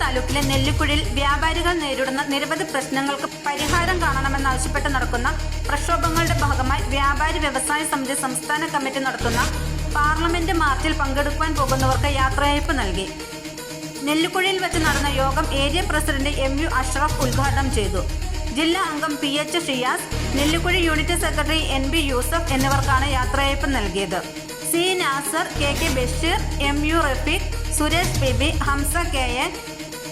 താലൂക്കിലെ നെല്ലിക്കുഴിൽ വ്യാപാരികൾ നേരിടുന്ന നിരവധി പ്രശ്നങ്ങൾക്ക് പരിഹാരം കാണണമെന്നാവശ്യപ്പെട്ട് നടക്കുന്ന പ്രക്ഷോഭങ്ങളുടെ ഭാഗമായി വ്യാപാരി വ്യവസായ സമിതി സംസ്ഥാന കമ്മിറ്റി നടത്തുന്ന പാർലമെന്റ് മാർച്ചിൽ പങ്കെടുക്കാൻ പോകുന്നവർക്ക് യാത്രയയപ്പ് നൽകി. നെല്ലിക്കുഴിയിൽ വെച്ച് നടന്ന യോഗം area president M U Ashraf ഉദ്ഘാടനം ചെയ്തു. ജില്ലാ അംഗം P H Shiyas Nellikuzhi unit secretary N B Yusuf എന്നിവർക്കാണ് യാത്രയയപ്പ് നൽകിയത്. C Nasar K K Basheer M U Rafeeq Suresh Bibi Hamsa K N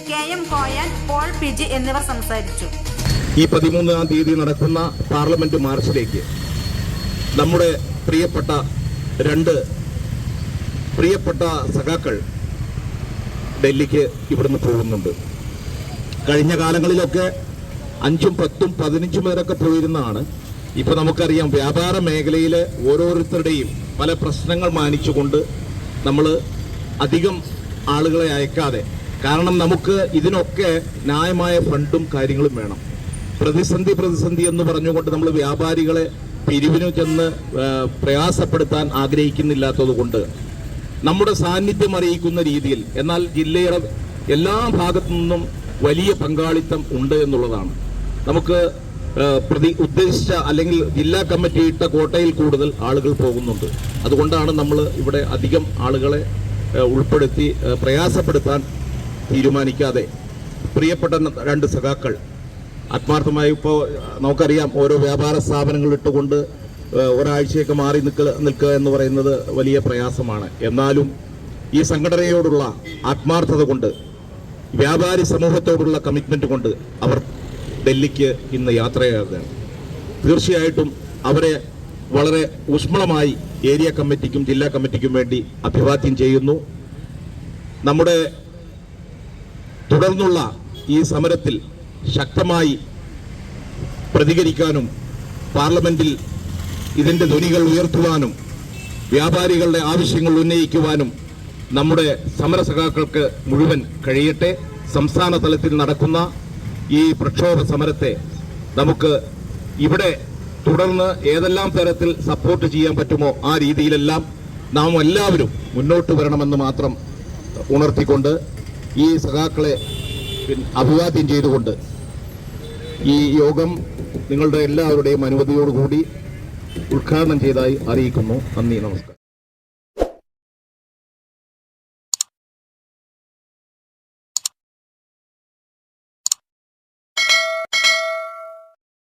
K M Koyan Paul P G എന്നിവർ സംസാരിച്ചു. ഈ പതിമൂന്നാം തീയതി നടക്കുന്ന പാർലമെന്റ് മാർച്ചിലേക്ക് നമ്മുടെ പ്രിയപ്പെട്ട രണ്ട് പ്രിയപ്പെട്ട സഖാക്കൾ ഡൽഹിക്ക് ഇവിടുന്ന് പോകുന്നുണ്ട്. കഴിഞ്ഞ കാലങ്ങളിലൊക്കെ അഞ്ചും പത്തും പതിനഞ്ചും പേരൊക്കെ പോയിരുന്നതാണ്. ഇപ്പൊ നമുക്കറിയാം വ്യാപാര മേഖലയിലെ ഓരോരുത്തരുടെയും പല പ്രശ്നങ്ങൾ മാനിച്ചുകൊണ്ട് നമ്മൾ അധികം ആളുകളെ അയക്കാതെ. കാരണം നമുക്ക് ഇതിനൊക്കെ ന്യായമായ ഫണ്ടും കാര്യങ്ങളും വേണം. പ്രതിസന്ധി പ്രതിസന്ധി എന്ന് പറഞ്ഞുകൊണ്ട് നമ്മൾ വ്യാപാരികളെ പിരിവിനു ചെന്ന് പ്രയാസപ്പെടുത്താൻ ആഗ്രഹിക്കുന്നില്ലാത്തത് കൊണ്ട് നമ്മുടെ സാന്നിധ്യം അറിയിക്കുന്ന രീതിയിൽ എന്നാൽ ജില്ലയുടെ എല്ലാ ഭാഗത്തു നിന്നും വലിയ പങ്കാളിത്തം ഉണ്ട് എന്നുള്ളതാണ്. നമുക്ക് പ്രതി ഉദ്ദേശിച്ച അല്ലെങ്കിൽ ജില്ലാ കമ്മിറ്റി ഇട്ട കോട്ടയിൽ കൂടുതൽ ആളുകൾ പോകുന്നുണ്ട്. അതുകൊണ്ടാണ് നമ്മൾ ഇവിടെ അധികം ആളുകളെ ഉൾപ്പെടുത്തി പ്രയാസപ്പെടുത്താൻ തീരുമാനിക്കാതെ പ്രിയപ്പെട്ട രണ്ട് സഖാക്കൾ ആത്മാർത്ഥമായി ഇപ്പോൾ നമുക്കറിയാം ഓരോ വ്യാപാര സ്ഥാപനങ്ങൾ ഇട്ടുകൊണ്ട് ഒരാഴ്ചയൊക്കെ മാറി നിൽക്കുക നിൽക്കുക എന്ന് പറയുന്നത് വലിയ പ്രയാസമാണ്. എന്നാലും ഈ സംഘടനയോടുള്ള ആത്മാർത്ഥത കൊണ്ട് വ്യാപാരി സമൂഹത്തോടുള്ള കമ്മിറ്റ്മെന്റ് കൊണ്ട് അവർ ഡൽഹിക്ക് ഇന്ന് യാത്രയാകുകയാണ്. തീർച്ചയായിട്ടും അവരെ വളരെ ഊഷ്മളമായി ഏരിയ കമ്മിറ്റിക്കും ജില്ലാ കമ്മിറ്റിക്കും വേണ്ടി അഭിവാദ്യം ചെയ്യുന്നു. നമ്മുടെ തുടർന്നുള്ള ഈ സമരത്തിൽ ശക്തമായി പ്രതികരിക്കാനും പാർലമെന്റിൽ ഇതിന്റെ ധ്വനികൾ ഉയർത്തുവാനും വ്യാപാരികളുടെ ആവശ്യങ്ങൾ ഉന്നയിക്കുവാനും നമ്മുടെ സമരസഖാക്കൾക്ക് മുഴുവൻ കഴിയട്ടെ. സംസ്ഥാന തലത്തിൽ നടക്കുന്ന ഈ പ്രക്ഷോഭ സമരത്തെ നമുക്ക് ഇവിടെ തുടർന്ന് ഏതെല്ലാം തരത്തിൽ സപ്പോർട്ട് ചെയ്യാൻ പറ്റുമോ ആ രീതിയിലെല്ലാം നാം എല്ലാവരും മുന്നോട്ട് വരണമെന്ന് മാത്രം ഉണർത്തിക്കൊണ്ട് ഈ സഖാക്കളെ അഭിവാദ്യം ചെയ്തുകൊണ്ട് ഈ യോഗം നിങ്ങളുടെ എല്ലാവരുടെയും അനുമതിയോടുകൂടി ഉദ്ഘാടനം ചെയ്തതായി അറിയിക്കുന്നു. നന്ദി നമസ്കാരം.